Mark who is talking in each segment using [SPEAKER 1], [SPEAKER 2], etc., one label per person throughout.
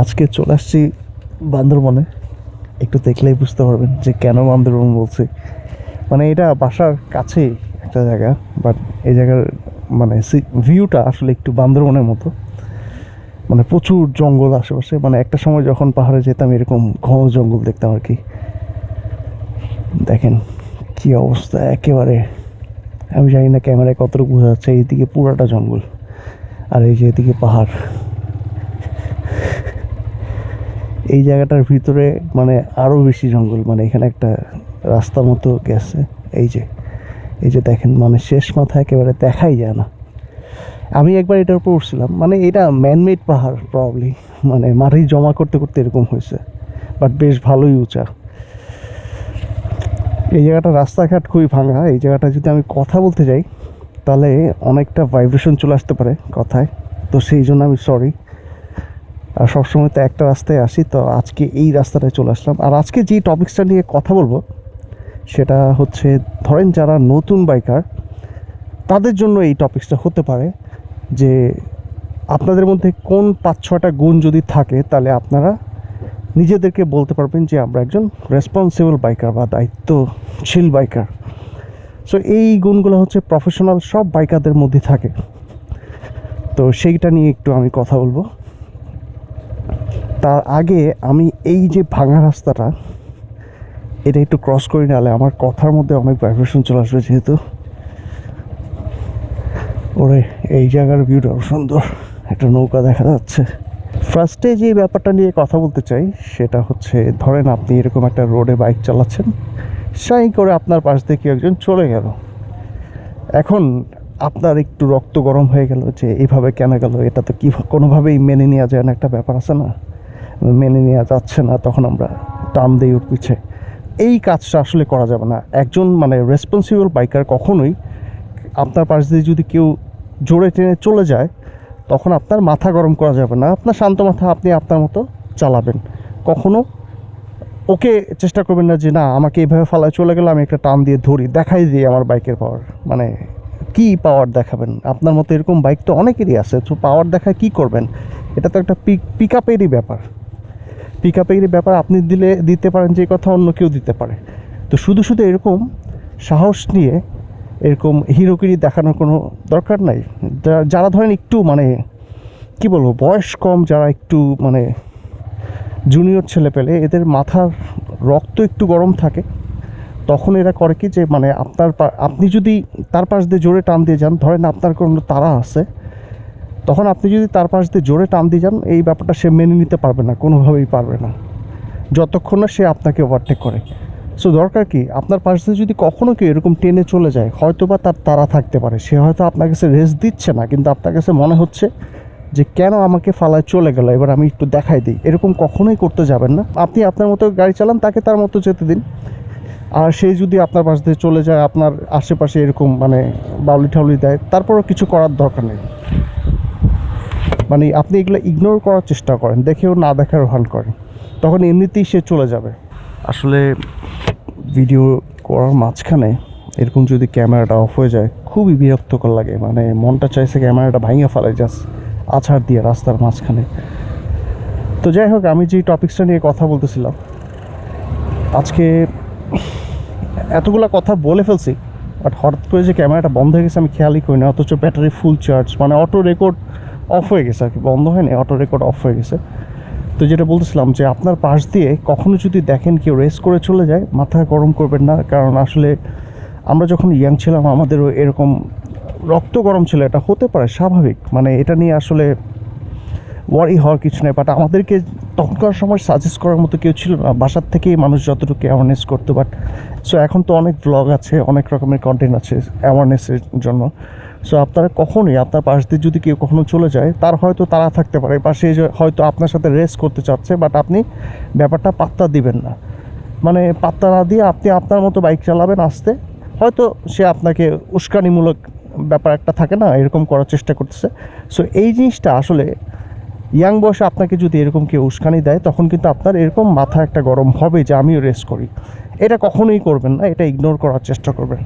[SPEAKER 1] আজকে চলে আসছি বান্দরবনে। একটু দেখলেই বুঝতে পারবেন যে কেন বান্দরবন বলছি। মানে এটা বাসার কাছেই একটা জায়গা বাট এই জায়গার মানে ভিউটা আসলে একটু বান্দরবনের মতো। মানে প্রচুর জঙ্গল আশেপাশে মানে একটা সময় যখন পাহাড়ে যেতাম এরকম ঘন জঙ্গল দেখতাম আর কি। দেখেন কি অবস্থা একেবারে। আমি জানি না ক্যামেরায় কতটুকু বোঝা যাচ্ছে, এইদিকে পুরাটা জঙ্গল, আর এই যে এদিকে পাহাড়। এই জায়গাটার ভিতরে মানে আরও বেশি জঙ্গল মানে এখানে একটা রাস্তা মতো গেছে। এই যে এই যে দেখেন মানে শেষ মাথা একেবারে দেখাই যায় না। আমি একবার এটার উপর উঠছিলাম মানে এটা ম্যানমেড পাহাড় প্রবলি মানে মাটি জমা করতে করতে এরকম হয়েছে বাট বেশ ভালোই উঁচা। এই জায়গাটা রাস্তাঘাট খুবই ভাঙা, এই জায়গাটা যদি আমি কথা বলতে যাই, তাহলে অনেকটা ভাইব্রেশন চলে আসতে পারে কথায়, তো সেই জন্য আমি সরি সবসময় তো একটা রাস্তায় আসি, তো আজকে এই রাস্তাটায় চলে আসলাম। আর আজকে যে টপিক্সটা নিয়ে কথা বলব, সেটা হচ্ছে ধরেন যারা নতুন বাইকার তাদের জন্য এই টপিক্সটা হতে পারে যে আপনাদের মধ্যে কোন পাঁচ ছটা গুণ যদি থাকে, তাহলে আপনারা নিজেদেরকে বলতে পারবেন যে আমরা একজন রেসপন্সিবল বাইকার বা দায়িত্বশীল বাইকার সো এই গুণগুলো হচ্ছে প্রফেশনাল সব বাইকারদের মধ্যে থাকে। তো সেইটা নিয়ে একটু আমি কথা বলব। তার আগে আমি এই যে ভাঙা রাস্তাটা, এটা একটু ক্রস করে নিলে আমার কথার মধ্যে অনেক ভাইব্রেশন চলে আসবে যেহেতু। ওরে, এই জায়গার ভিউটাও সুন্দর, একটা নৌকা দেখা যাচ্ছে। ফার্স্টে যে ব্যাপারটা নিয়ে কথা বলতে চাই, সেটা হচ্ছে, ধরেন আপনি এরকম একটা রোডে বাইক চালাচ্ছেন, সাই করে আপনার পাশ কেউ একজন চলে গেল। এখন আপনার একটু রক্ত গরম হয়ে গেল যে এইভাবে কেন গেল? এটা তো কি, কোনোভাবেই মেনে নেওয়া যায় না, একটা ব্যাপার আছে না? মেনে নেওয়া যাচ্ছে না, তখন আমরা টান দিয়ে ওর পিছে। এই কাজটা আসলে করা যাবে না। একজন মানে রেসপন্সিবল বাইকার কখনোই আপনার পাশ দিয়ে যদি কেউ জোরে টেনে চলে যায়, তখন আপনার মাথা গরম করা যাবে না। আপনার শান্ত মাথা আপনি আপনার মতো চালাবেন। কখনো ওকে চেষ্টা করবেন না যে, না, আমাকে এইভাবে ফালায় চলে গেলে আমি একটা টান দিয়ে ধরি, দেখাই দিই আমার বাইকের পাওয়ার মানে কি পাওয়ার দেখাবেন? আপনার মতো এরকম বাইক তো অনেকেরই আছে, তো পাওয়ার দেখায় কি করবেন? এটা তো একটা পিক পিক আপেরই ব্যাপার। পিক আপেরই ব্যাপার আপনি দিলে, দিতে পারেন যে কথা অন্য কেউ দিতে পারে। তো শুধু শুধু এরকম সাহস নিয়ে এরকম হিরোগিরি দেখানোর কোনো দরকার নাই। যারা ধরেন একটু মানে কি বলব, বয়স কম, যারা একটু মানে জুনিয়র ছেলে পেলে এদের মাথার রক্ত একটু গরম থাকে, তখন এরা করে কি যে মানে আপনার আপনি যদি তার পাশ দিয়ে জোরে টান দিয়ে যান, ধরেন আপনার কোনো তারা আছে তখন আপনি যদি তার পাশ দিয়ে জোরে টান দিয়ে যান, এই ব্যাপারটা সে মেনে নিতে পারবে না, কোনোভাবেই পারবে না। যতক্ষণ না সে আপনাকে ওভারটেক করে। সো দরকার কি? আপনার পাশ দিয়ে যদি কখনও কেউ এরকম টেনে চলে যায় হয়তো বা তার তারা থাকতে পারে। সে হয়তো আপনার কাছে রেস্ট দিচ্ছে না, কিন্তু আপনার কাছে মনে হচ্ছে যে, কেন আমাকে ফালায় চলে গেল? এবার আমি একটু দেখাই দিই। এরকম কখনোই করতে যাবেন না। আপনি আপনার মতো গাড়ি চালান, তাকে তার মতো যেতে দিন। আর সে যদি আপনার পাশ দিয়ে চলে যায়, আপনার আশেপাশে এরকম মানে বাউলি ঠাউলি দেয়, তারপরও কিছু করার দরকার নেই। মানে আপনি এগুলো ইগনোর করার চেষ্টা করেন, দেখেও না দেখার ভান করেন, তখন এমনিতেই সে চলে যাবে। আসলে ভিডিও করার মাঝখানে এরকম যদি ক্যামেরাটা অফ হয়ে যায়, খুবই বিরক্তকর লাগে। মানে মনটা চাইছে ক্যামেরাটা ভাঙিয়ে ফেলে জাস্ট আছাড় দিয়ে রাস্তার মাঝখানে। তো যাই হোক, আমি যে টপিক্সটা নিয়ে কথা বলতেছিলাম, আজকে এতগুলা কথা বলে ফেলছি বাট হঠাৎ করে যে ক্যামেরাটা বন্ধ হয়ে গেছে, আমি খেয়ালই করি না, অথচ ব্যাটারি ফুল চার্জ মানে অটো রেকর্ড অফ হয়ে গেছে আর কি, বন্ধ হয়নি অটো রেকর্ড অফ হয়ে গেছে। তো যেটা বলতেছিলাম যে আপনার পাশ দিয়ে কখনো যদি দেখেন কেউ রেস করে চলে যায়, মাথা গরম করবেন না, কারণ আসলে আমরা যখন ইয়াং ছিলাম, আমাদেরও এরকম রক্ত গরম ছিল, এটা হতে পারে স্বাভাবিক। মানে এটা নিয়ে আসলে ওয়ারি হওয়ার কিছু নেই বাট আমাদেরকে তখনকার সময় সাজেস্ট করার মতো কেউ ছিল না। বাসার থেকেই মানুষ যতটুকু অ্যাওয়ারনেস করতো বাট সো এখন তো অনেক ব্লগ আছে, অনেক রকমের কন্টেন্ট আছে অ্যাওয়ারনেসের জন্য। সো আপনারা কখনোই আপনার পাশ দিয়ে যদি কেউ কখনো চলে যায়, তার হয়তো তারা থাকতে পারে। পাশে যে হয়তো আপনার সাথে রেস করতে চাচ্ছে বাট আপনি ব্যাপারটা পাত্তা দিবেন না। মানে পাত্তা না দিয়ে আপনি আপনার মতো বাইক চালাবেন আসতে। হয়তো সে আপনাকে উস্কানিমূলক ব্যাপার একটা থাকে না, এরকম করার চেষ্টা করতেছে। সো এই জিনিসটা আসলে ইয়াং বয়সে আপনাকে যদি এরকম কেউ উস্কানি দেয়, তখন কিন্তু আপনার এরকম মাথা একটা গরম হবে যে আমিও রেস করি। এটা কখনোই করবেন না, এটা ইগনোর করার চেষ্টা করবেন।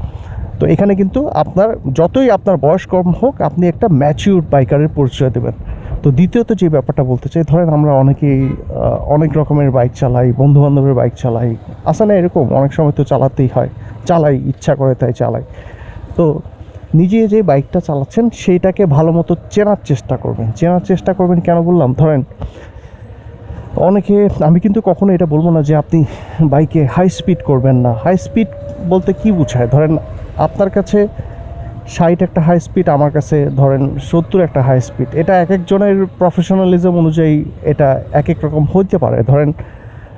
[SPEAKER 1] তো এখানে কিন্তু আপনার, যতই আপনার বয়স কম হোক, আপনি একটা ম্যাচিউর বাইকারের পরিচয় দেবেন। তো দ্বিতীয়ত যে ব্যাপারটা বলতে চাই, ধরেন আমরা অনেকেই অনেক রকমের বাইক চালাই বন্ধু বান্ধবের বাইক চালাই। আসলে এরকম, অনেক সময় তো চালাতেই হয়। চালাই, ইচ্ছা করে তাই চালাই। তো নিজে যে বাইকটা চালাচ্ছেন, সেইটাকে ভালো মতো চেনার চেষ্টা করবেন। চেনার চেষ্টা করবেন কেন বললাম? ধরেন, অনেকে, আমি কিন্তু কখনো এটা বলব না যে আপনি বাইকে হাই স্পিড করবেন না। হাই স্পিড বলতে কি বোঝায়? ধরেন আপনার কাছে ষাট একটা হাই স্পিড আমার কাছে ধরেন সত্তর একটা হাই স্পিড এটা এক একজনের প্রফেশনালিজম অনুযায়ী এটা এক এক রকম হইতে পারে। ধরেন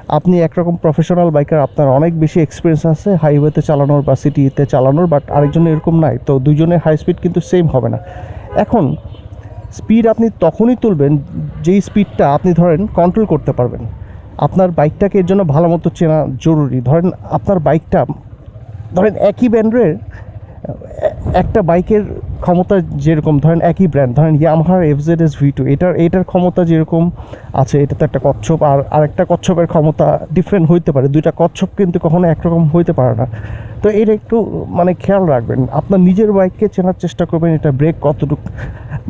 [SPEAKER 1] আপনি একরকম প্রফেশনাল বাইকার আপনার অনেক বেশি এক্সপিরিয়েন্স আছে হাইওয়েতে চালানোর বা সিটিতে চালানোর বাট আরেকজনের এরকম নাই। তো দুজনের হাই স্পিড কিন্তু সেম হবে না। এখন স্পিড আপনি তখনই তুলবেন যেই স্পিডটা আপনি ধরেন কন্ট্রোল করতে পারবেন। আপনার বাইকটাকে এর জন্য ভালো মতো চেনা জরুরি। ধরেন আপনার বাইকটা ধরেন একই ব্র্যান্ডের, একটা বাইকের ক্ষমতা যেরকম, ধরেন একই ব্র্যান্ড, ধরেন ইয়ামাহার F Z S V two এটার এটার ক্ষমতা যেরকম আছে এটা তো একটা কচ্ছপ, আর আরেকটা কচ্ছপের ক্ষমতা ডিফারেন্ট হইতে পারে, দুইটা কচ্ছপ কিন্তু কখনো একরকম হইতে পারে না। তো এটা একটু মানে খেয়াল রাখবেন, আপনার নিজের বাইককে চেনার চেষ্টা করবেন, এটা ব্রেক কতটুকু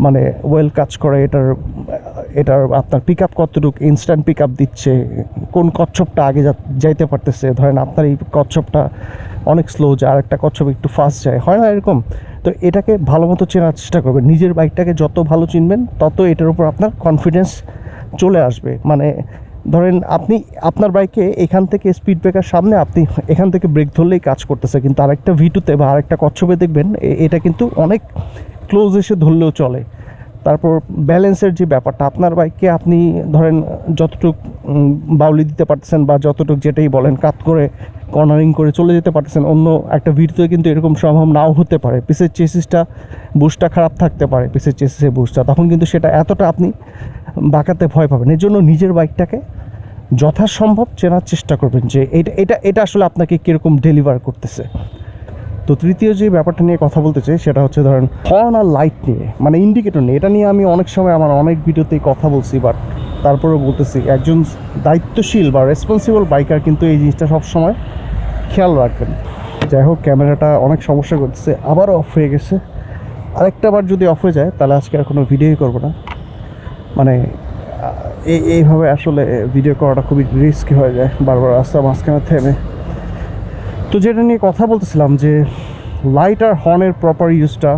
[SPEAKER 1] মানে ওয়েল কাজ করে, এটার এটার আপনার পিক আপ কতটুকু ইনস্ট্যান্ট পিক আপ দিচ্ছে, কোন কচ্ছপটা আগে যাইতে পারতেছে, ধরেন আপনার এই কচ্ছপটা অনেক স্লো যায় আর একটা কচ্ছপ একটু ফাস্ট যায়, হয় না এরকম? তো এটাকে ভালো মতো চেনার চেষ্টা করবেন। নিজের বাইকটাকে যত ভালো চিনবেন, তত এটার উপর আপনার কনফিডেন্স চলে আসবে। মানে ধরেন আপনি, আপনার বাইকে এখান থেকে স্পিড ব্রেকার সামনে আপনি এখান থেকে ব্রেক ধরলেই কাজ করতেছে। কিন্তু আরেকটা ভিটুতে বা আরেকটা কচ্ছপে দেখবেন এটা কিন্তু অনেক ক্লোজ এসে ধরলেও চলে। তারপর ব্যালেন্সের যে ব্যাপারটা, আপনার বাইককে আপনি ধরেন যতটুক বাউলি দিতে পারতেছেন বা যতটুক যেটাই বলেন, কাত করে কর্নারিং করে চলে যেতে পারতেছেন। অন্য একটা ভিড়তে কিন্তু এরকম সম্ভব নাও হতে পারে। পিসের চেসিসটা, বুসটা খারাপ থাকতে পারে, পিসের চেসিসের বুসটা। তখন কিন্তু সেটা এতটা আপনি বাঁকাতে ভয় পাবেন। এর জন্য নিজের বাইকটাকে যথাসম্ভব চেনার চেষ্টা করবেন যে এটা এটা এটা আসলে আপনাকে কীরকম ডেলিভার করতেছে। তো তৃতীয় যে ব্যাপারটা নিয়ে কথা বলতে চাই, সেটা হচ্ছে ধরেন হর্ন আর লাইট নিয়ে। মানে ইন্ডিকেটর নিয়ে। এটা নিয়ে আমি অনেক সময় আমার অনেক ভিডিওতেই কথা বলছি বাট তারপরেও বলতেছি, একজন দায়িত্বশীল বা রেসপন্সিবল বাইকার কিন্তু এই জিনিসটা সবসময় খেয়াল রাখবেন। যাই হোক, ক্যামেরাটা অনেক সমস্যা করতেছে, আবারও অফ হয়ে গেছে। আরেকটা বার যদি অফ হয়ে যায়, তাহলে আজকে আর কোনো ভিডিওই করব না। মানে এই, এইভাবে আসলে ভিডিও করাটা খুবই রিস্কি হয়ে যায় বারবার। রাস্তা মাঝখানে থেমে তো যেটা নিয়ে কথা বলতেছিলাম যে লাইট আর হর্নের প্রপার ইউজটা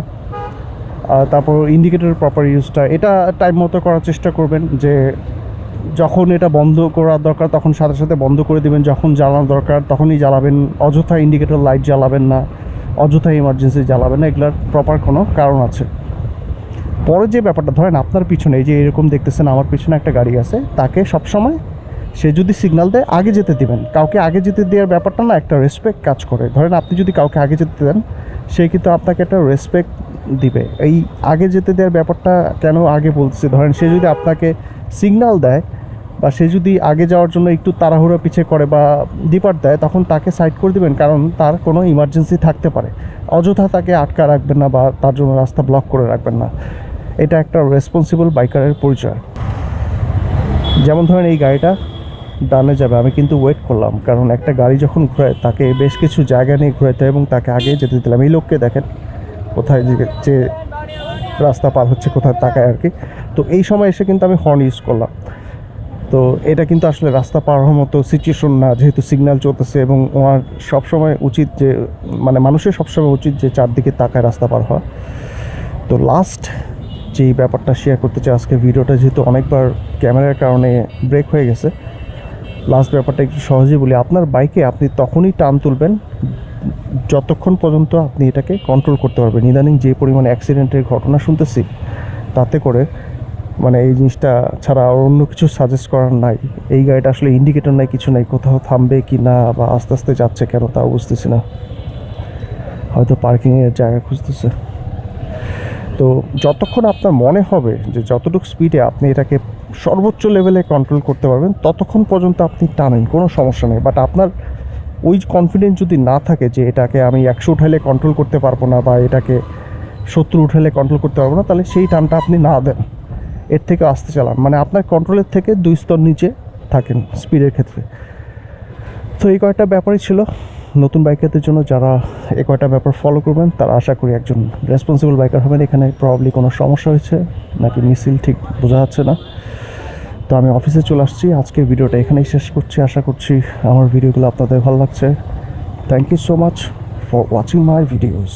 [SPEAKER 1] তারপর ইন্ডিকেটরের প্রপার ইউজটা এটা টাইম মতো করার চেষ্টা করবেন যে যখন এটা বন্ধ করার দরকার তখন সাথে সাথে বন্ধ করে দিবেন, যখন জ্বালানো দরকার তখনই জ্বালাবেন, অযথা ইন্ডিকেটর লাইট জ্বালাবেন না, অযথা ইমার্জেন্সি জ্বালাবেন না, এগুলার প্রপার কোনো কারণ আছে। পরে যে ব্যাপারটা, ধরেন আপনার পিছনে এই যে এরকম দেখতেছেন, আমার পিছনে একটা গাড়ি আছে, তাকে সবসময় সে যদি সিগনাল দেয়, আগে যেতে দিবেন। কাউকে আগে যেতে দেওয়ার ব্যাপারটা না, একটা রেসপেক্ট কাজ করে। ধরেন আপনি যদি কাউকে আগে যেতে দেন, সে কিন্তু আপনাকে একটা রেসপেক্ট দিবে। এই আগে যেতে দেওয়ার ব্যাপারটা কেন আগে বলতেছি? ধরেন সে যদি আপনাকে সিগনাল দেয় বা সে যদি আগে যাওয়ার জন্য একটু তাড়াহুড়ো পিছিয়ে করে বা ডিপার্ট দেয়, তখন তাকে সাইড করে দিবেন, কারণ তার কোনো ইমার্জেন্সি থাকতে পারে। অযথা তাকে আটকা রাখবেন না বা তার জন্য রাস্তা ব্লক করে রাখবেন না। এটা একটা রেসপন্সিবল বাইকারের পরিচয়। যেমন ধরেন এই গাড়িটা ডানে যাবে। আমি কিন্তু ওয়েট করলাম, কারণ একটা গাড়ি যখন ঘোরায়, তাকে বেশ কিছু জায়গা নিয়ে ঘোরাতে এবং তাকে আগে যেতে দিলাম এই লোককে দেখেন, কোথায় যে রাস্তা পার হচ্ছে, কোথায় তাকায় আর কি। তো এই সময় এসে কিন্তু আমি হর্ন ইউজ করলাম। তো এটা কিন্তু আসলে রাস্তা পার হওয়ার মতো সিচুয়েশন না, যেহেতু সিগন্যাল চলতেছে এবং ওনার সবসময় উচিত যে মানে মানুষের সবসময় উচিত যে চারদিকে তাকায় রাস্তা পার হওয়া। তো লাস্ট যেই ব্যাপারটা শেয়ার করতে চাই আজকে ভিডিওটা যেহেতু অনেকবার ক্যামেরার কারণে ব্রেক হয়ে গেছে লাস্ট ব্যাপারটা একটু সহজেই বলি, আপনার বাইকে আপনি তখনই টান তুলবেন, যতক্ষণ পর্যন্ত আপনি এটাকে কন্ট্রোল করতে পারবেন। ইদানিং যে পরিমাণে অ্যাক্সিডেন্টের ঘটনা শুনতেছি, তাতে করে মানে এই জিনিসটা ছাড়া আর অন্য কিছু সাজেস্ট করার নাই। এই গাড়িটা আসলে ইন্ডিকেটর নাই, কিছু নাই, কোথাও থামবে কি না বা আস্তে আস্তে যাচ্ছে কেন তাও বুঝতেছি না। হয়তো পার্কিংয়ের জায়গা খুঁজতেছে। তো যতক্ষণ আপনার মনে হবে যে যতটুকু স্পিডে আপনি এটাকে সর্বোচ্চ লেভেলে কন্ট্রোল করতে পারবেন, ততক্ষণ পর্যন্ত আপনি টানেন, কোনো সমস্যা নেই। বাট আপনার ওই কনফিডেন্স যদি না থাকে যে এটাকে আমি একশো উঠাইলে কন্ট্রোল করতে পারব না বা এটাকে সত্তর উঠাইলে কন্ট্রোল করতে পারব না, তাহলে সেই টানটা আপনি না দেন। এর থেকে আসতে চালান। মানে আপনার কন্ট্রোলের থেকে দুই স্তর নিচে থাকেন স্পিডের ক্ষেত্রে। তো এই কয়েকটা ব্যাপারই ছিল। নতুন বাইকারদের জন্য যারা এ কয়টা ব্যাপার ফলো করবেন, তারা আশা করি একজন রেসপন্সিবল বাইকার হবেন। এখানে প্রবলি কোনো সমস্যা হয়েছে, নাকি মিছিল ঠিক বোঝা যাচ্ছে না। তো আমি অফিসে চলে আসছি। আজকের ভিডিওটা এখানেই শেষ করছি। আশা করছি আমার ভিডিওগুলো আপনাদের ভালো লাগছে। Thank you so much for watching my videos